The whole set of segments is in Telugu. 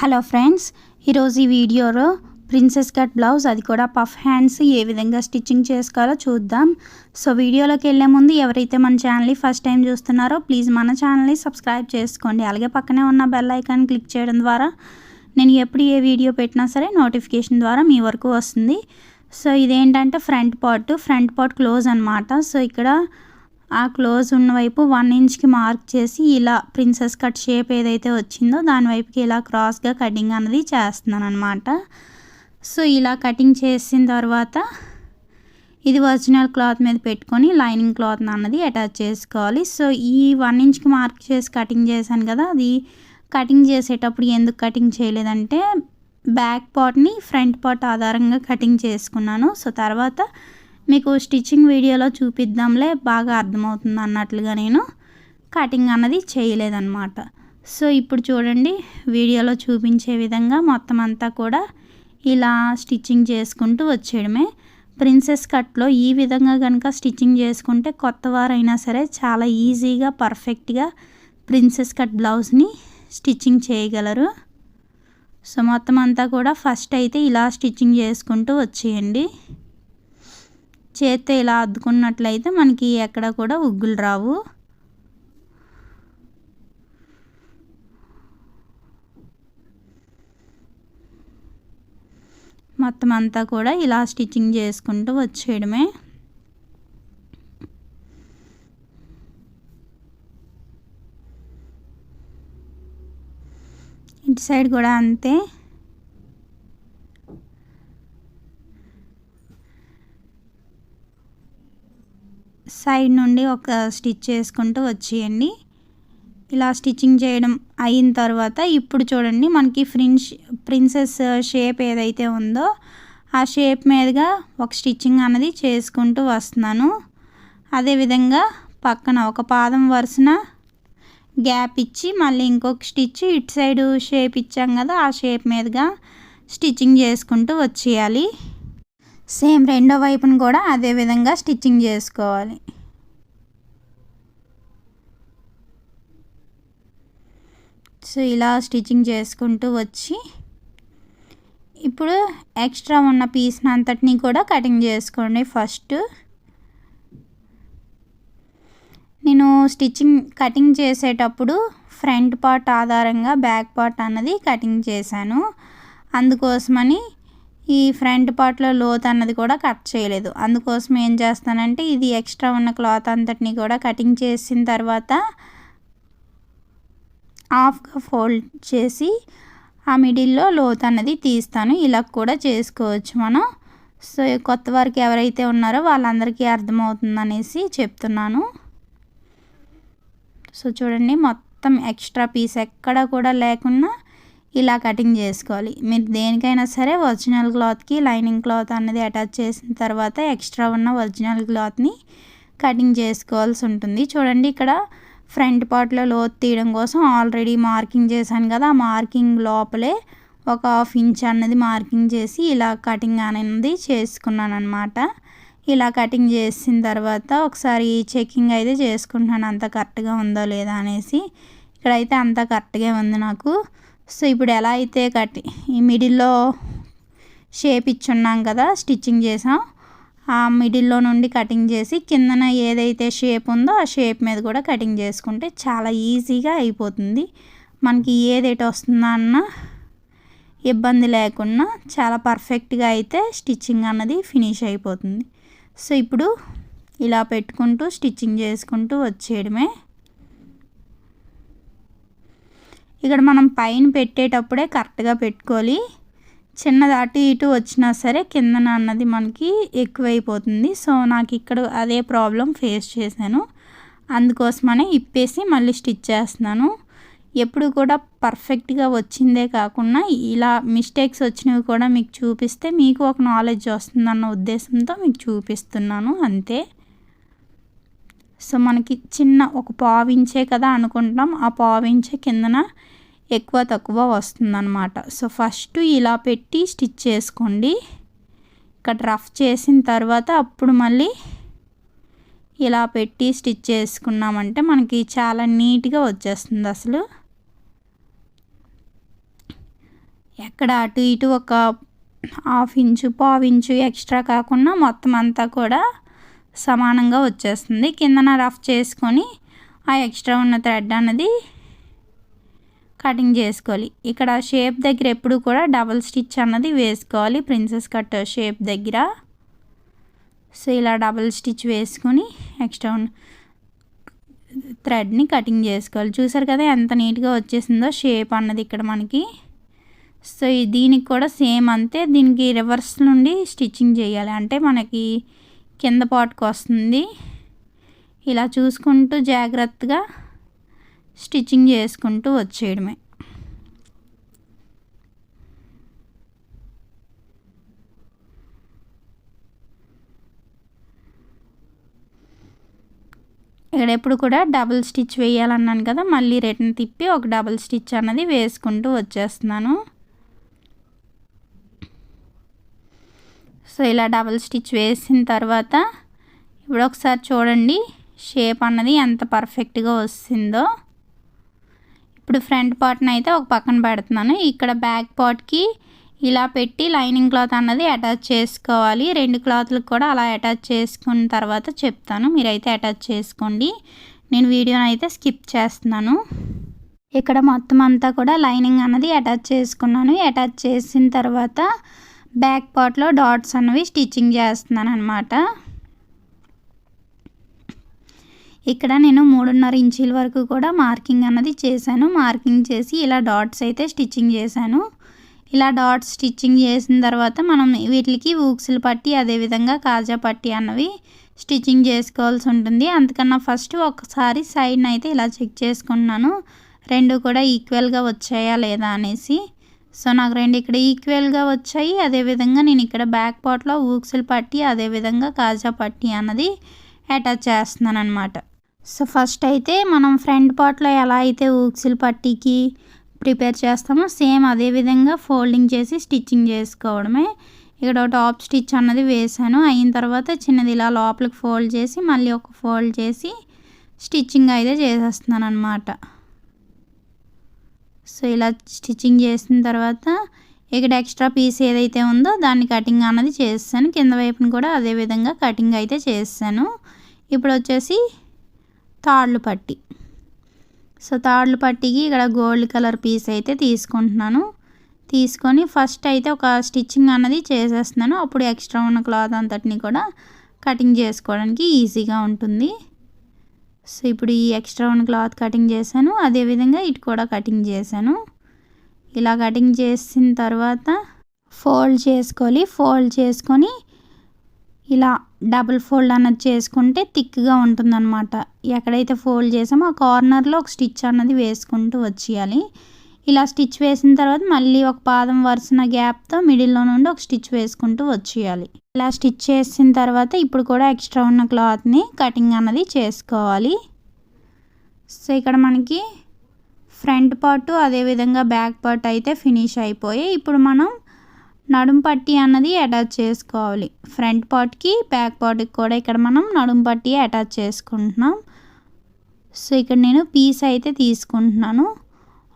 హలో ఫ్రెండ్స్ ఈరోజు ఈ వీడియోలో ప్రిన్సెస్ కట్ బ్లౌజ్ అది కూడా పఫ్ హ్యాండ్స్ ఏ విధంగా స్టిచ్చింగ్ చేసుకోవాలో చూద్దాం. సో వీడియోలోకి వెళ్ళే ముందు ఎవరైతే మన ఛానల్ని ఫస్ట్ టైం చూస్తున్నారో ప్లీజ్ మన ఛానల్ని సబ్స్క్రైబ్ చేసుకోండి. అలాగే పక్కనే ఉన్న బెల్ ఐకాన్ క్లిక్ చేయడం ద్వారా నేను ఎప్పుడు ఏ వీడియో పెట్టినా సరే నోటిఫికేషన్ ద్వారా మీ వరకు వస్తుంది. సో ఇదేంటంటే front part front part close అనమాట సో ఇక్కడ ఆ క్లోజ్ ఉన్న వైపు వన్ ఇంచ్కి మార్క్ చేసి ఇలా ప్రిన్సెస్ కట్ షేప్ ఏదైతే వచ్చిందో దాని వైపుకి ఇలా క్రాస్గా కటింగ్ అనేది చేస్తున్నాను అనమాట సో ఇలా కటింగ్ చేసిన తర్వాత ఇది ఒరిజినల్ క్లాత్ మీద పెట్టుకొని లైనింగ్ క్లాత్ అన్నది అటాచ్ చేసుకోవాలి. సో ఈ వన్ ఇంచ్కి మార్క్ చేసి కటింగ్ చేశాను కదా అది కటింగ్ చేసేటప్పుడు ఎందుకు కటింగ్ చేయలేదంటే బ్యాక్ పార్ట్ని ఫ్రంట్ పార్ట్ ఆధారంగా కటింగ్ చేసుకున్నాను. సో తర్వాత మీకు స్టిచ్చింగ్ వీడియోలో చూపిద్దాంలే బాగా అర్థమవుతుంది అన్నట్లుగా నేను కటింగ్ అన్నది చేయలేదన్నమాట. సో ఇప్పుడు చూడండి వీడియోలో చూపించే విధంగా మొత్తం అంతా కూడా ఇలా స్టిచ్చింగ్ చేసుకుంటూ వచ్చేయడమే. ప్రిన్సెస్ కట్లో ఈ విధంగా కనుక స్టిచ్చింగ్ చేసుకుంటే కొత్త వారైనా సరే చాలా ఈజీగా పర్ఫెక్ట్గా ప్రిన్సెస్ కట్ బ్లౌజ్ని స్టిచ్చింగ్ చేయగలరు. సో మొత్తం అంతా కూడా ఫస్ట్ అయితే ఇలా స్టిచ్చింగ్ చేసుకుంటూ వచ్చేయండి. చేత్తో ఇలా అద్దుకున్నట్లయితే మనకి ఎక్కడ కూడా ఉగ్గులు రావు. మొత్తం అంతా కూడా ఇలా స్టిచ్చింగ్ చేసుకుంటూ వచ్చేయడమే. ఇటు సైడ్ కూడా అంతే. సైడ్ నుండి ఒక స్టిచ్ చేసుకుంటూ వచ్చేయండి. ఇలా స్టిచ్చింగ్ చేయడం అయిన తర్వాత ఇప్పుడు చూడండి మనకి ఫ్రిన్స్ ప్రిన్సెస్ షేప్ ఏదైతే ఉందో ఆ షేప్ మీదుగా ఒక స్టిచ్చింగ్ అన్నది చేసుకుంటూ వస్తున్నాను. అదేవిధంగా పక్కన ఒక పాదం వరుసన గ్యాప్ ఇచ్చి మళ్ళీ ఇంకొక స్టిచ్ ఇటు సైడ్ షేప్ ఇచ్చాం కదా ఆ షేప్ మీదుగా స్టిచ్చింగ్ చేసుకుంటూ వచ్చేయాలి. సేమ్ రెండో వైపును కూడా అదే విధంగా స్టిచ్చింగ్ చేసుకోవాలి. సో ఇలా స్టిచ్చింగ్ చేసుకుంటూ వచ్చి ఇప్పుడు ఎక్స్ట్రా ఉన్న పీస్ని అంతటినీ కూడా కటింగ్ చేసుకోండి ఫస్ట్. నేను స్టిచ్చింగ్ కటింగ్ చేసేటప్పుడు ఫ్రంట్ పార్ట్ ఆధారంగా బ్యాక్ పార్ట్ అన్నది కటింగ్ చేశాను. అందుకోసమని ఈ ఫ్రంట్ పార్ట్లో లోత్ అన్నది కూడా కట్ చేయలేదు. అందుకోసం ఏం చేస్తానంటే ఇది ఎక్స్ట్రా ఉన్న క్లాత్ అంతటిని కూడా కటింగ్ చేసిన తర్వాత హాఫ్గా ఫోల్డ్ చేసి ఆ మిడిల్లో లోత్ అన్నది తీస్తాను. ఇలా కూడా చేసుకోవచ్చు మనం. సో కొత్త వారికి ఎవరైతే ఉన్నారో వాళ్ళందరికీ అర్థమవుతుందనేసి చెప్తున్నాను. సో చూడండి మొత్తం ఎక్స్ట్రా పీస్ ఎక్కడ కూడా లేకుండా ఇలా కటింగ్ చేసుకోవాలి. మీరు దేనికైనా సరే ఒరిజినల్ క్లాత్కి లైనింగ్ క్లాత్ అన్నది అటాచ్ చేసిన తర్వాత ఎక్స్ట్రా ఉన్న ఒరిజినల్ క్లాత్ని కటింగ్ చేసుకోవాల్సి ఉంటుంది. చూడండి ఇక్కడ ఫ్రంట్ పార్ట్లో లోత్ తీయడం కోసం ఆల్రెడీ మార్కింగ్ చేశాను కదా. ఆ మార్కింగ్ లోపలే ఒక హాఫ్ ఇంచ్ అన్నది మార్కింగ్ చేసి ఇలా కటింగ్ అనేది చేసుకున్నాను అనమాట ఇలా కటింగ్ చేసిన తర్వాత ఒకసారి చెకింగ్ అయితే చేసుకుంటున్నాను. అంత కరెక్ట్గా ఉందో లేదా అనేసి. ఇక్కడైతే అంత కరెక్ట్గా ఉంది నాకు. సో ఇప్పుడు ఎలా అయితే కట్టి ఈ మిడిల్లో షేప్ ఇచ్చున్నాం కదా స్టిచ్చింగ్ చేసాం. ఆ మిడిల్లో నుండి కటింగ్ చేసి కిందన ఏదైతే షేప్ ఉందో ఆ షేప్ మీద కూడా కటింగ్ చేసుకుంటే చాలా ఈజీగా అయిపోతుంది. మనకి ఏదైతే వస్తుందో అన్న ఇబ్బంది లేకుండా చాలా పర్ఫెక్ట్గా అయితే స్టిచ్చింగ్ అన్నది ఫినిష్ అయిపోతుంది. సో ఇప్పుడు ఇలా పెట్టుకుంటూ స్టిచ్చింగ్ చేసుకుంటూ వచ్చేయడమే. ఇక్కడ మనం పైన పెట్టేటప్పుడే కరెక్ట్గా పెట్టుకోవాలి. చిన్నది అటు ఇటు వచ్చినా సరే కిందన అన్నది మనకి ఎక్కువైపోతుంది. సో నాకు ఇక్కడ అదే ప్రాబ్లం ఫేస్ చేశాను. అందుకోసమనే ఇప్పేసి మళ్ళీ స్టిచ్ చేస్తున్నాను. ఎప్పుడు కూడా పర్ఫెక్ట్గా వచ్చిందే కాకుండా ఇలా మిస్టేక్స్ వచ్చినవి కూడా మీకు చూపిస్తే మీకు ఒక నాలెడ్జ్ వస్తుందన్న ఉద్దేశంతో మీకు చూపిస్తున్నాను. అంతే. సో మనకి చిన్న ఒక పావించే కదా అనుకుంటాం ఆ పావించే కిందన ఎక్కువ తక్కువ వస్తుందన్నమాట. సో ఫస్ట్ ఇలా పెట్టి స్టిచ్ చేసుకోండి. ఇక్కడ రఫ్ చేసిన తర్వాత అప్పుడు మళ్ళీ ఇలా పెట్టి స్టిచ్ చేసుకున్నామంటే మనకి చాలా నీట్గా వచ్చేస్తుంది అసలు. ఎక్కడ అటు ఇటు ఒక హాఫ్ ఇంచు పావు ఇంచు ఎక్స్ట్రా కాకుండా మొత్తం అంతా కూడా సమానంగా వచ్చేస్తుంది. కిందన రఫ్ చేసుకొని ఆ ఎక్స్ట్రా ఉన్న థ్రెడ్ అన్నది కటింగ్ చేసుకోవాలి. ఇక్కడ షేప్ దగ్గర ఎప్పుడు కూడా డబల్ స్టిచ్ అన్నది వేసుకోవాలి. ప్రిన్సెస్ కట్ షేప్ దగ్గర. సో ఇలా డబల్ స్టిచ్ వేసుకొని ఎక్స్ట్రా థ్రెడ్ని కటింగ్ చేసుకోవాలి. చూసారు కదా ఎంత నీట్గా వచ్చేసిందో షేప్ అన్నది ఇక్కడ మనకి. సో దీనికి కూడా సేమ్ అంతే. దీనికి రివర్స్ నుండి స్టిచ్చింగ్ చేయాలి. అంటే మనకి కింద పాటుకు వస్తుంది. ఇలా చూసుకుంటూ జాగ్రత్తగా స్టిచ్చింగ్ చేసుకుంటూ వచ్చేయడమే. ఇక్కడ ఎప్పుడు కూడా డబుల్ స్టిచ్ వేయాలన్నాను కదా మళ్ళీ రిటర్న్ తిప్పి ఒక డబుల్ స్టిచ్ అన్నది వేసుకుంటూ వచ్చేస్తున్నాను. సో ఇలా డబుల్ స్టిచ్ వేసిన తర్వాత ఇప్పుడు ఒకసారి చూడండి షేప్ అన్నది ఎంత పర్ఫెక్ట్గా వస్తుందో. ఇప్పుడు ఫ్రంట్ పార్ట్ని అయితే ఒక పక్కన పెడుతున్నాను. ఇక్కడ బ్యాక్ పార్ట్కి ఇలా పెట్టి లైనింగ్ క్లాత్ అన్నది అటాచ్ చేసుకోవాలి. రెండు క్లాత్లకు కూడా అలా అటాచ్ చేసుకున్న తర్వాత చెప్తాను. మీరైతే అటాచ్ చేసుకోండి. నేను వీడియోని అయితే స్కిప్ చేస్తున్నాను. ఇక్కడ మొత్తం అంతా కూడా లైనింగ్ అన్నది అటాచ్ చేసుకున్నాను. అటాచ్ చేసిన తర్వాత బ్యాక్ పార్ట్లో డాట్స్ అన్నవి స్టిచ్చింగ్ చేస్తున్నాను అనమాట ఇక్కడ నేను మూడున్నర ఇంచీల వరకు కూడా మార్కింగ్ అన్నది చేశాను. మార్కింగ్ చేసి ఇలా డాట్స్ అయితే స్టిచ్చింగ్ చేశాను. ఇలా డాట్స్ స్టిచ్చింగ్ చేసిన తర్వాత మనం వీటికి ఊక్సులు పట్టి అదేవిధంగా కాజా పట్టి అన్నవి స్టిచ్చింగ్ చేసుకోవాల్సి ఉంటుంది. అందుకన్నా ఫస్ట్ ఒకసారి సైడ్ని అయితే ఇలా చెక్ చేసుకున్నాను. రెండు కూడా ఈక్వల్గా వచ్చాయా లేదా అనేసి. సో నాకు రెండు ఇక్కడ ఈక్వల్గా వచ్చాయి. అదేవిధంగా నేను ఇక్కడ బ్యాక్ పార్ట్లో ఊక్సులు పట్టి అదేవిధంగా కాజా పట్టి అన్నది అటాచ్ చేస్తున్నాను అనమాట సో ఫస్ట్ అయితే మనం ఫ్రంట్ పార్ట్లో ఎలా అయితే ఊక్సులు పట్టీకి ప్రిపేర్ చేస్తామో సేమ్ అదే విధంగా ఫోల్డింగ్ చేసి స్టిచ్చింగ్ చేసుకోవడమే. ఇక్కడ టాప్ స్టిచ్ అన్నది వేసాను అయిన తర్వాత చిన్నది ఇలా లోపలికి ఫోల్డ్ చేసి మళ్ళీ ఒక ఫోల్డ్ చేసి స్టిచ్చింగ్ అయితే చేసేస్తున్నాను అనమాట సో ఇలా స్టిచ్చింగ్ చేసిన తర్వాత ఇక్కడ ఎక్స్ట్రా పీస్ ఏదైతే ఉందో దాన్ని కటింగ్ అన్నది చేస్తాను. కింద వైపున కూడా అదే విధంగా కటింగ్ అయితే చేస్తాను. ఇప్పుడు వచ్చేసి తాళ్ళు పట్టి. సో తాళ్ళు పట్టికి ఇక్కడ గోల్డ్ కలర్ పీస్ అయితే తీసుకుంటున్నాను. తీసుకొని ఫస్ట్ అయితే ఒక స్టిచ్చింగ్ అన్నది చేసేస్తున్నాను. అప్పుడు ఎక్స్ట్రా ఉన్న క్లాత్ అంతటిని కూడా కటింగ్ చేసుకోవడానికి ఈజీగా ఉంటుంది. సో ఇప్పుడు ఈ ఎక్స్ట్రా ఉన్న క్లాత్ కటింగ్ చేశాను. అదేవిధంగా ఇటు కూడా కటింగ్ చేశాను. ఇలా కటింగ్ చేసిన తర్వాత ఫోల్డ్ చేసుకోవాలి. ఫోల్డ్ చేసుకొని ఇలా డబుల్ ఫోల్డ్ అన్నది చేసుకుంటే థిక్గా ఉంటుందన్నమాట. ఎక్కడైతే ఫోల్డ్ చేసామో ఆ కార్నర్లో ఒక స్టిచ్ అన్నది వేసుకుంటూ వచ్చేయాలి. ఇలా స్టిచ్ వేసిన తర్వాత మళ్ళీ ఒక పాదం వరుసన గ్యాప్తో మిడిల్లో నుండి ఒక స్టిచ్ వేసుకుంటూ వచ్చేయాలి. ఇలా స్టిచ్ చేసిన తర్వాత ఇప్పుడు కూడా ఎక్స్ట్రా ఉన్న క్లాత్ని కటింగ్ అన్నది చేసుకోవాలి. సో ఇక్కడ మనకి ఫ్రంట్ పార్ట్ అదేవిధంగా బ్యాక్ పార్ట్ అయితే ఫినిష్ అయిపోయి ఇప్పుడు మనం నడుం పట్టి అన్నది అటాచ్ చేసుకోవాలి. ఫ్రంట్ పార్ట్కి బ్యాక్ పార్ట్కి కూడా ఇక్కడ మనం నడుం పట్టి అటాచ్ చేసుకుంటున్నాం. సో ఇక్కడ నేను పీస్ అయితే తీసుకుంటున్నాను.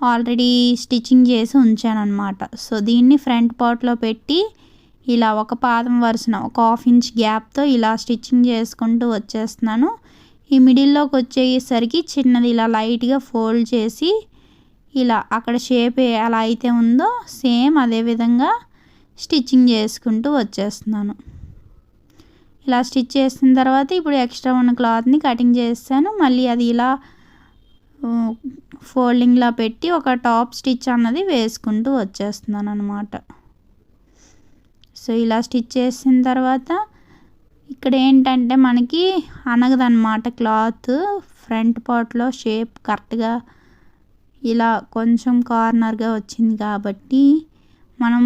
ఆల్రెడీ స్టిచ్చింగ్ చేసి ఉంచాను అనమాట సో దీన్ని ఫ్రంట్ పార్ట్లో పెట్టి ఇలా ఒక పాదం వరుసన ఒక హాఫ్ ఇంచ్ గ్యాప్తో ఇలా స్టిచ్చింగ్ చేసుకుంటూ వచ్చేస్తున్నాను. ఈ మిడిల్లోకి వచ్చేసరికి చిన్నది ఇలా లైట్గా ఫోల్డ్ చేసి ఇలా అక్కడ షేప్ ఎలా అయితే ఉందో సేమ్ అదే విధంగా స్టిచ్చింగ్ చేసుకుంటూ వచ్చేస్తున్నాను. ఇలా స్టిచ్ చేసిన తర్వాత ఇప్పుడు ఎక్స్ట్రా ఉన్న క్లాత్ని కటింగ్ చేస్తాను. మళ్ళీ అది ఇలా ఫోల్డింగ్లా పెట్టి ఒక టాప్ స్టిచ్ అన్నది వేసుకుంటూ వచ్చేస్తున్నాను అనమాట సో ఇలా స్టిచ్ చేసిన తర్వాత ఇక్కడ ఏంటంటే మనకి అనగదన్నమాట క్లాత్. ఫ్రంట్ పార్ట్లో షేప్ కరెక్ట్గా ఇలా కొంచెం కార్నర్గా వచ్చింది కాబట్టి మనం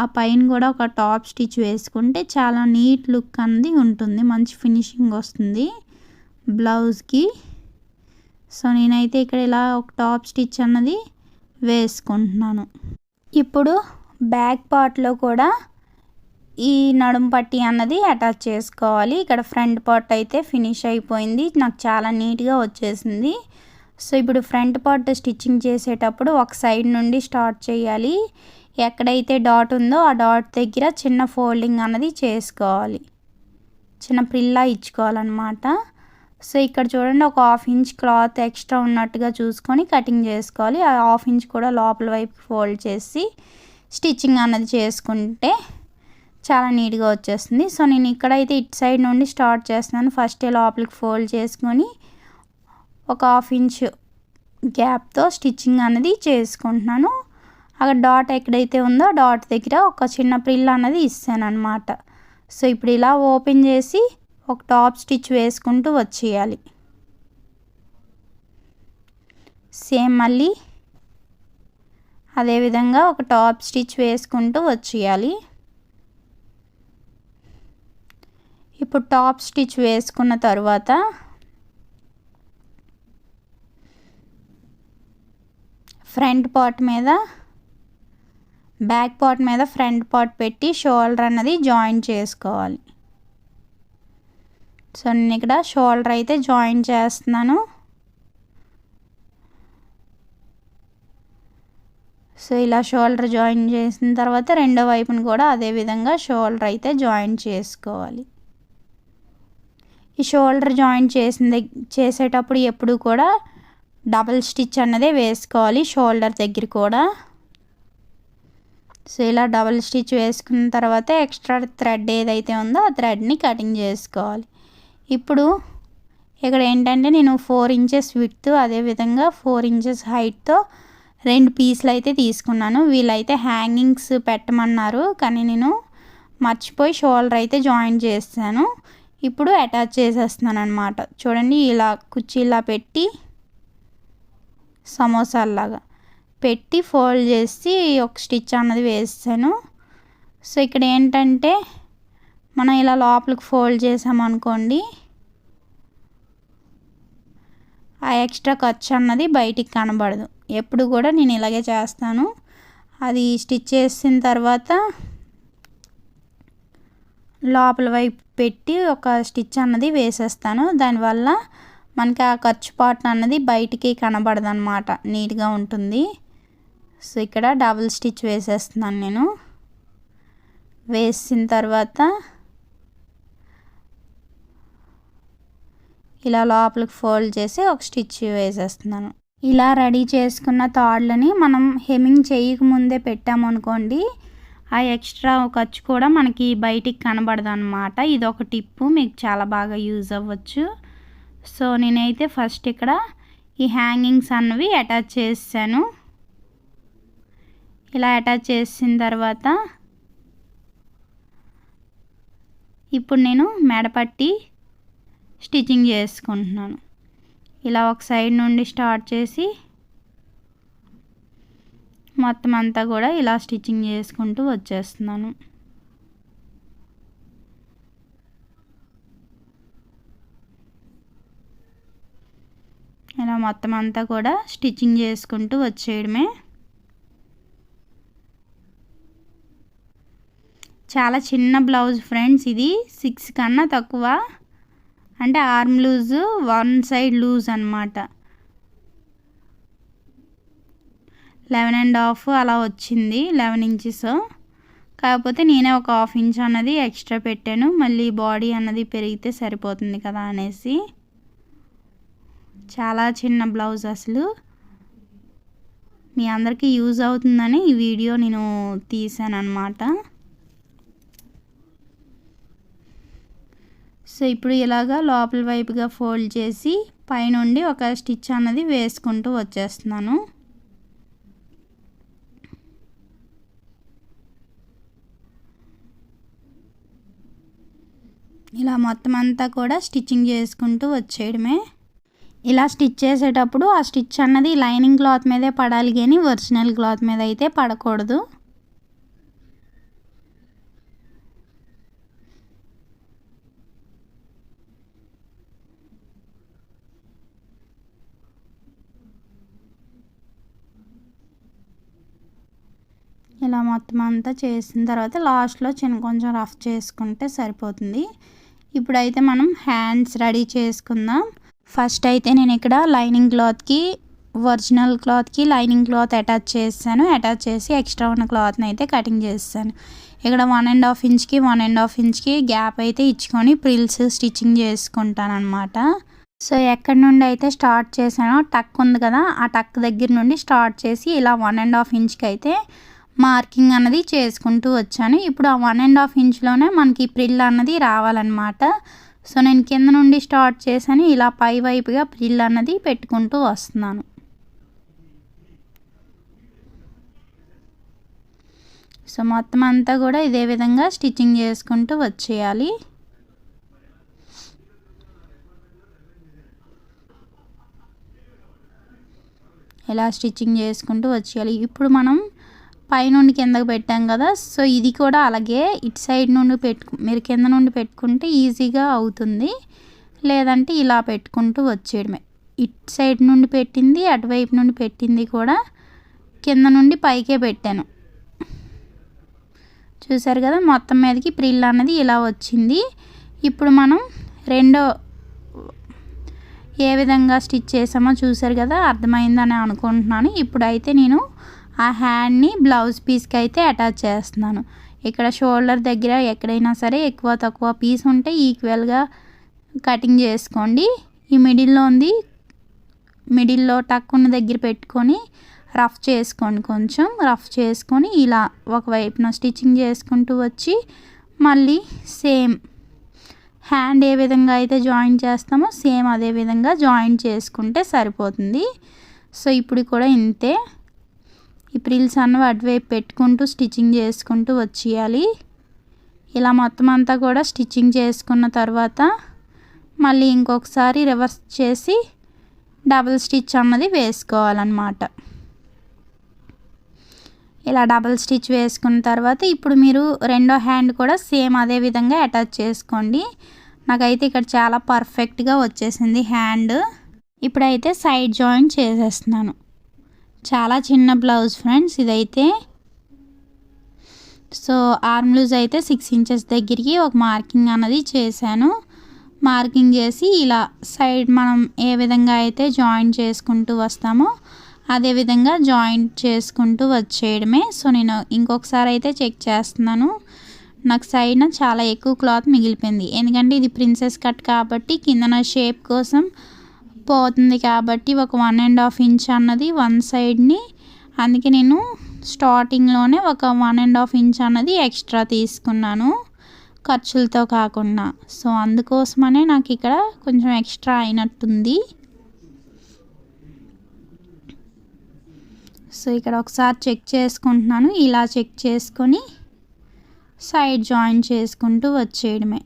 ఆ పైన కూడా ఒక టాప్ స్టిచ్ వేసుకుంటే చాలా నీట్ లుక్ అనేది ఉంటుంది. మంచి ఫినిషింగ్ వస్తుంది బ్లౌజ్కి. సో నేనైతే ఇక్కడ ఇలా ఒక టాప్ స్టిచ్ అన్నది వేసుకుంటున్నాను. ఇప్పుడు బ్యాక్ పార్ట్లో కూడా ఈ నడుం పట్టి అన్నది అటాచ్ చేసుకోవాలి. ఇక్కడ ఫ్రంట్ పార్ట్ అయితే ఫినిష్ అయిపోయింది. నాకు చాలా నీట్గా వచ్చేసింది. సో ఇప్పుడు ఫ్రంట్ పార్ట్ స్టిచ్చింగ్ చేసేటప్పుడు ఒక సైడ్ నుండి స్టార్ట్ చేయాలి. ఎక్కడైతే డాట్ ఉందో ఆ డాట్ దగ్గర చిన్న ఫోల్డింగ్ అన్నది చేసుకోవాలి. చిన్న ప్రిల్లా ఇచ్చుకోవాలన్నమాట. సో ఇక్కడ చూడండి ఒక హాఫ్ ఇంచ్ క్లాత్ ఎక్స్ట్రా ఉన్నట్టుగా చూసుకొని కటింగ్ చేసుకోవాలి. ఆ హాఫ్ ఇంచ్ కూడా లోపల వైపు ఫోల్డ్ చేసి స్టిచ్చింగ్ అన్నది చేసుకుంటే చాలా నీట్గా వచ్చేస్తుంది. సో నేను ఇక్కడైతే ఇటు సైడ్ నుండి స్టార్ట్ చేస్తున్నాను. ఫస్ట్ లోపలికి ఫోల్డ్ చేసుకొని ఒక హాఫ్ ఇంచ్ గ్యాప్తో స్టిచ్చింగ్ అనేది చేసుకుంటున్నాను. అక్కడ డాట్ ఎక్కడైతే ఉందో డాట్ దగ్గర ఒక చిన్న ప్రిల్ అన్నది ఇస్తాను అనమాట సో ఇప్పుడు ఇలా ఓపెన్ చేసి ఒక టాప్ స్టిచ్ వేసుకుంటూ వచ్చేయాలి. సేమ్ మళ్ళీ అదేవిధంగా ఒక టాప్ స్టిచ్ వేసుకుంటూ వచ్చేయాలి. ఇప్పుడు టాప్ స్టిచ్ వేసుకున్న తర్వాత ఫ్రంట్ పార్ట్ మీద బ్యాక్ పార్ట్ మీద ఫ్రంట్ పార్ట్ పెట్టి షోల్డర్ అన్నది జాయిన్ చేసుకోవాలి. సో నేను ఇక్కడ షోల్డర్ అయితే జాయిన్ చేస్తున్నాను. సో ఇలా షోల్డర్ జాయిన్ చేసిన తర్వాత రెండో వైపును కూడా అదే విధంగా షోల్డర్ అయితే జాయిన్ చేసుకోవాలి. ఈ షోల్డర్ జాయిన్ చేసిన చేసేటప్పుడు ఎప్పుడు కూడా డబల్ స్టిచ్ అన్నదే వేసుకోవాలి షోల్డర్ దగ్గర కూడా. సో ఇలా డబల్ స్టిచ్ వేసుకున్న తర్వాత ఎక్స్ట్రా థ్రెడ్ ఏదైతే ఉందో ఆ థ్రెడ్ని కటింగ్ చేసుకోవాలి. ఇప్పుడు ఇక్కడ ఏంటంటే నేను ఫోర్ ఇంచెస్ విత్ అదేవిధంగా ఫోర్ ఇంచెస్ హైట్తో రెండు పీసులు అయితే తీసుకున్నాను. వీళ్ళైతే హ్యాంగింగ్స్ పెట్టమన్నారు కానీ నేను మర్చిపోయి షోల్డర్ అయితే జాయిన్ చేస్తాను ఇప్పుడు అటాచ్ చేసేస్తున్నాను అనమాట చూడండి ఇలా కుర్చీలా పెట్టి సమోసాలాగా పెట్టి ఫోల్డ్ చేసి ఒక స్టిచ్ అన్నది వేస్తాను. సో ఇక్కడ ఏంటంటే మనం ఇలా లోపలికి ఫోల్డ్ చేసామనుకోండి ఆ ఎక్స్ట్రా ఖర్చు అన్నది బయటికి కనబడదు. ఎప్పుడు కూడా నేను ఇలాగే చేస్తాను. అది స్టిచ్ చేసిన తర్వాత లోపల వైపు పెట్టి ఒక స్టిచ్ అన్నది వేసేస్తాను. దానివల్ల మనకి ఆ ఖర్చు పాటు అన్నది బయటికి కనబడదనమాట నీట్గా ఉంటుంది. సో ఇక్కడ డబుల్ స్టిచ్ వేసేస్తున్నాను నేను. వేసిన తర్వాత ఇలా లోపలికి ఫోల్డ్ చేసి ఒక స్టిచ్ వేసేస్తున్నాను. ఇలా రెడీ చేసుకున్న తాడ్లని మనం హెమ్మింగ్ చేయకముందే పెట్టామనుకోండి ఆ ఎక్స్ట్రా ఖర్చు కూడా మనకి బయటికి కనబడదు అనమాట ఇది ఒక టిప్పు మీకు చాలా బాగా యూజ్ అవ్వచ్చు. సో నేనైతే ఫస్ట్ ఇక్కడ ఈ హ్యాంగింగ్స్ అన్నవి అటాచ్ చేశాను. ఇలా అటాచ్ చేసిన తర్వాత ఇప్పుడు నేను మెడపట్టి స్టిచ్చింగ్ చేసుకుంటున్నాను. ఇలా ఒక సైడ్ నుండి స్టార్ట్ చేసి మొత్తం అంతా కూడా ఇలా స్టిచ్చింగ్ చేసుకుంటూ వచ్చేస్తున్నాను. ఇలా మొత్తం అంతా కూడా స్టిచ్చింగ్ చేసుకుంటూ వచ్చేయడమే చాలా చిన్న బ్లౌజ్ ఫ్రెండ్స్ ఇది సిక్స్ కన్నా తక్కువ. అంటే arm loose one side loose అనమాట లెవెన్ అండ్ హాఫ్ అలా వచ్చింది లెవెన్ ఇంచెస్. కాకపోతే నేనే ఒక హాఫ్ ఇంచ్ అన్నది ఎక్స్ట్రా పెట్టాను మళ్ళీ బాడీ అన్నది పెరిగితే సరిపోతుంది కదా అనేసి. చాలా చిన్న బ్లౌజ్ అసలు. మీ అందరికీ యూజ్ అవుతుందని ఈ వీడియో నేను తీసాను అనమాట సో ఇప్పుడు ఇలాగా లోపల వైపుగా ఫోల్డ్ చేసి పైనుండి ఒక స్టిచ్ అన్నది వేసుకుంటూ వచ్చేస్తున్నాను. ఇలా మొత్తం అంతా కూడా స్టిచ్చింగ్ చేసుకుంటూ వచ్చేయడమే. ఇలా స్టిచ్ చేసేటప్పుడు ఆ స్టిచ్ అన్నది లైనింగ్ క్లాత్ మీదే పడాలి కానీ ఒరిజినల్ క్లాత్ మీద అయితే పడకూడదు. ఇలా మొత్తం అంతా చేసిన తర్వాత లాస్ట్లో చిన్న కొంచెం రఫ్ చేసుకుంటే సరిపోతుంది. ఇప్పుడైతే మనం హ్యాండ్స్ రెడీ చేసుకుందాం. ఫస్ట్ అయితే నేను ఇక్కడ లైనింగ్ క్లాత్కి ఒరిజినల్ క్లాత్కి లైనింగ్ క్లాత్ అటాచ్ చేశాను. అటాచ్ చేసి ఎక్స్ట్రా ఉన్న క్లాత్ని అయితే కటింగ్ చేస్తాను. ఇక్కడ వన్ అండ్ హాఫ్ ఇంచ్కి వన్ అండ్ హాఫ్ ఇంచ్కి గ్యాప్ అయితే ఇచ్చుకొని ప్రిల్స్ స్టిచ్చింగ్ చేసుకుంటాను అనమాట సో ఎక్కడి నుండి అయితే స్టార్ట్ చేశానో టక్ ఉంది కదా ఆ టక్ దగ్గర నుండి స్టార్ట్ చేసి ఇలా వన్ అండ్ హాఫ్ ఇంచ్కి అయితే మార్కింగ్ అన్నది చేసుకుంటూ వచ్చాను. ఇప్పుడు ఆ వన్ అండ్ హాఫ్ ఇంచ్లోనే మనకి ప్రిల్ అన్నది రావాలన్నమాట. సో నేను కింద నుండి స్టార్ట్ చేశాను. ఇలా పై వైపుగా ప్రిల్ అన్నది పెట్టుకుంటూ వస్తున్నాను. సో మొత్తం అంతా కూడా ఇదే విధంగా స్టిచ్చింగ్ చేసుకుంటూ వచ్చేయాలి. ఇలా స్టిచ్చింగ్ చేసుకుంటూ వచ్చేయాలి. ఇప్పుడు మనం పైనుండి కిందకు పెట్టాం కదా సో ఇది కూడా అలాగే ఇటు సైడ్ నుండి పెట్టు మీరు కింద నుండి పెట్టుకుంటే ఈజీగా అవుతుంది. లేదంటే ఇలా పెట్టుకుంటూ వచ్చేయడమే. ఇటు సైడ్ నుండి పెట్టింది అటువైపు నుండి పెట్టింది కూడా కింద నుండి పైకే పెట్టాను. చూసారు కదా మొత్తం మీదకి ప్రిల్ అన్నది ఇలా వచ్చింది. ఇప్పుడు మనం రెండో ఏ విధంగా స్టిచ్ చేసామో చూసారు కదా అర్థమైందని అనుకుంటున్నాను. ఇప్పుడైతే నేను ఆ హ్యాండ్ని బ్లౌజ్ పీస్కి అయితే అటాచ్ చేస్తున్నాను. ఇక్కడ షోల్డర్ దగ్గర ఎక్కడైనా సరే ఎక్కువ తక్కువ పీస్ ఉంటే ఈక్వల్గా కటింగ్ చేసుకోండి. ఈ మిడిల్లో ఉంది. మిడిల్లో టక్కున్న దగ్గర పెట్టుకొని రఫ్ చేసుకోండి కొంచెం. రఫ్ చేసుకొని ఇలా ఒకవైపున స్టిచ్చింగ్ చేసుకుంటూ వచ్చి మళ్ళీ సేమ్ హ్యాండ్ ఏ విధంగా అయితే జాయిన్ చేస్తామో సేమ్ అదే విధంగా జాయిన్ చేసుకుంటే సరిపోతుంది. సో ఇప్పుడు కూడా ఇంతే. ఈ ప్రిల్స్ అన్నవి అటువైపు పెట్టుకుంటూ స్టిచ్చింగ్ చేసుకుంటూ వచ్చేయాలి. ఇలా మొత్తం అంతా కూడా స్టిచ్చింగ్ చేసుకున్న తర్వాత మళ్ళీ ఇంకొకసారి రివర్స్ చేసి డబుల్ స్టిచ్ అన్నది వేసుకోవాలన్నమాట. ఇలా డబుల్ స్టిచ్ వేసుకున్న తర్వాత ఇప్పుడు మీరు రెండో హ్యాండ్ కూడా సేమ్ అదే విధంగా అటాచ్ చేసుకోండి. నాకైతే ఇక్కడ చాలా పర్ఫెక్ట్గా వచ్చేసింది హ్యాండ్. ఇప్పుడైతే సైడ్ జాయిన్ చేసేస్తున్నాను. చాలా చిన్న బ్లౌజ్ ఫ్రెండ్స్ ఇదైతే. సో ఆర్మ్ లూజ్ అయితే సిక్స్ ఇంచెస్ దగ్గరికి ఒక మార్కింగ్ అన్నది చేశాను. మార్కింగ్ చేసి ఇలా సైడ్ మనం ఏ విధంగా అయితే జాయిన్ చేసుకుంటూ వస్తామో అదేవిధంగా జాయింట్ చేసుకుంటూ వచ్చేయడమే. సో నేను ఇంకొకసారి అయితే చెక్ చేస్తున్నాను. నాకు సైడ్న చాలా ఎక్కువ క్లాత్ మిగిలిపోయింది. ఎందుకంటే ఇది ప్రిన్సెస్ కట్ కాబట్టి కిందన షేప్ కోసం పోతుంది కాబట్టి ఒక వన్ అండ్ హాఫ్ ఇంచ్ అన్నది వన్ సైడ్ని అందుకే నేను స్టార్టింగ్లోనే ఒక వన్ అండ్ హాఫ్ ఇంచ్ అన్నది ఎక్స్ట్రా తీసుకున్నాను ఖర్చులతో కాకుండా. సో అందుకోసమనే నాకు ఇక్కడ కొంచెం ఎక్స్ట్రా అయినట్టుంది. సో ఇక్కడ ఒకసారి చెక్ చేసుకుంటున్నాను. ఇలా చెక్ చేసుకొని సైడ్ జాయిన్ చేసుకుంటూ వచ్చేయడమే.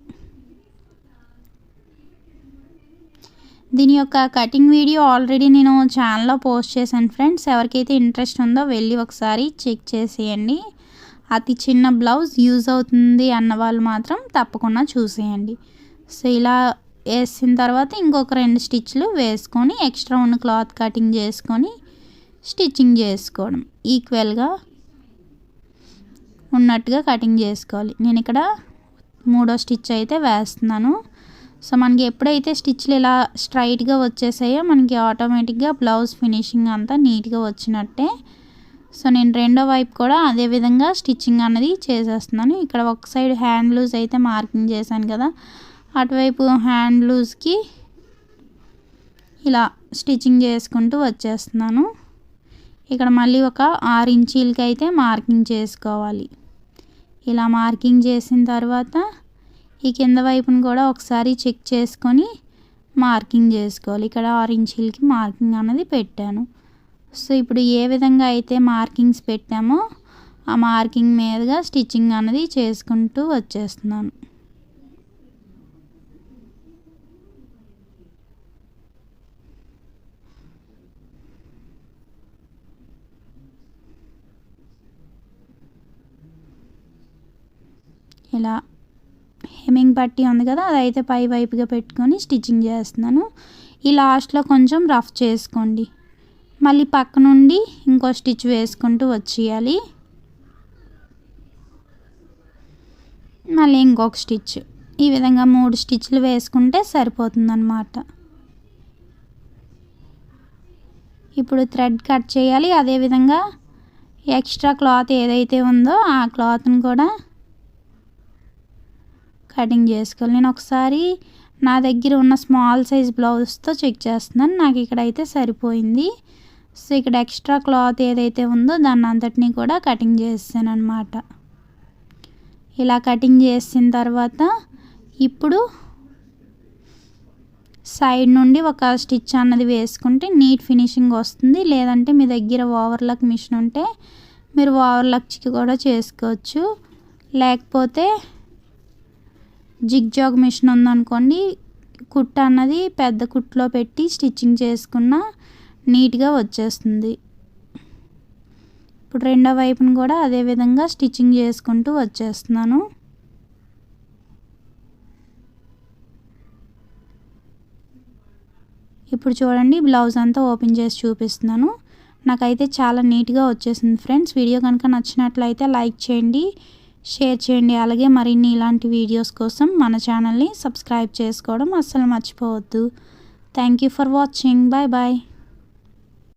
దీని యొక్క కటింగ్ వీడియో ఆల్రెడీ నేను ఛానల్లో పోస్ట్ చేశాను ఫ్రెండ్స్ ఎవరికైతే ఇంట్రెస్ట్ ఉందో వెళ్ళి ఒకసారి చెక్ చేసేయండి. అతి చిన్న బ్లౌజ్ యూజ్ అవుతుంది అన్న వాళ్ళు మాత్రం తప్పకుండా చూసేయండి. సో ఇలా వేసిన తర్వాత ఇంకొక రెండు స్టిచ్లు వేసుకొని ఎక్స్ట్రా ఉన్న క్లాత్ కటింగ్ చేసుకొని స్టిచ్చింగ్ చేసుకోవడం. ఈక్వల్గా ఉన్నట్టుగా కటింగ్ చేసుకోవాలి. నేను ఇక్కడ మూడో స్టిచ్ అయితే వేస్తున్నాను. సో మనకి ఎప్పుడైతే స్టిచ్లు ఇలా స్ట్రైట్గా వచ్చేసాయో మనకి ఆటోమేటిక్గా బ్లౌజ్ ఫినిషింగ్ అంతా నీట్గా వచ్చినట్టే. సో నేను రెండో వైపు కూడా అదే విధంగా స్టిచ్చింగ్ అన్నది చేసేస్తున్నాను. ఇక్కడ ఒక సైడ్ హ్యాండ్ లూజ్ అయితే మార్కింగ్ చేశాను కదా. అటువైపు హ్యాండ్ లూజ్కి ఇలా స్టిచ్చింగ్ చేసుకుంటూ వచ్చేస్తున్నాను. ఇక్కడ మళ్ళీ ఒక ఆరు ఇంచీలకి అయితే మార్కింగ్ చేసుకోవాలి. ఇలా మార్కింగ్ చేసిన తర్వాత ఈ కింద వైపును కూడా ఒకసారి చెక్ చేసుకొని మార్కింగ్ చేసుకోవాలి. ఇక్కడ ఆరెంజ్ హిల్కి మార్కింగ్ అన్నది పెట్టాను. సో ఇప్పుడు ఏ విధంగా అయితే మార్కింగ్స్ పెట్టామో ఆ మార్కింగ్ మీదుగా స్టిచ్చింగ్ అన్నది చేసుకుంటూ వచ్చేస్తున్నాను. ఇలా హెమ్మింగ్ పట్టి ఉంది కదా అదైతే పై వైపుగా పెట్టుకొని స్టిచ్చింగ్ చేస్తున్నాను. ఈ లాస్ట్లో కొంచెం రఫ్ చేసుకోండి. మళ్ళీ పక్క నుండి ఇంకో స్టిచ్ వేసుకుంటూ వచ్చేయాలి. మళ్ళీ ఇంకొక స్టిచ్. ఈ విధంగా మూడు స్టిచ్లు వేసుకుంటే సరిపోతుందన్నమాట. ఇప్పుడు థ్రెడ్ కట్ చేయాలి. అదేవిధంగా ఎక్స్ట్రా క్లాత్ ఏదైతే ఉందో ఆ క్లాత్ని కూడా కటింగ్ చేసుకోవాలి. నేను ఒకసారి నా దగ్గర ఉన్న స్మాల్ సైజ్ బ్లౌజ్తో చెక్ చేస్తున్నాను. నాకు ఇక్కడ అయితే సరిపోయింది. సో ఇక్కడ ఎక్స్ట్రా క్లాత్ ఏదైతే ఉందో దాన్ని అంతటినీ కూడా కటింగ్ చేస్తాను అనమాట ఇలా కటింగ్ చేసిన తర్వాత ఇప్పుడు సైడ్ నుండి ఒక స్టిచ్ అన్నది వేసుకుంటే నీట్ ఫినిషింగ్ వస్తుంది. లేదంటే మీ దగ్గర ఓవర్లక్ మిషన్ ఉంటే మీరు ఓవర్లక్కి కూడా చేసుకోవచ్చు. లేకపోతే జిగ్ జాగ్ మిషన్ ఉందనుకోండి కుట్ట అన్నది పెద్ద కుట్లో పెట్టి స్టిచ్చింగ్ చేసుకున్న నీట్గా వచ్చేస్తుంది. ఇప్పుడు రెండో వైపును కూడా అదే విధంగా స్టిచ్చింగ్ చేసుకుంటూ వచ్చేస్తున్నాను. ఇప్పుడు చూడండి బ్లౌజ్ అంతా ఓపెన్ చేసి చూపిస్తున్నాను. నాకైతే చాలా నీట్గా వచ్చేసింది ఫ్రెండ్స్. వీడియో కనుక నచ్చినట్లయితే లైక్ చేయండి. షేర్ చేయండి. అలాగే మరిన్ని ఇలాంటి వీడియోస్ కోసం మన ఛానల్ని సబ్స్క్రైబ్ చేసుకోవడం అస్సలు మర్చిపోవద్దు. Thank you for watching bye bye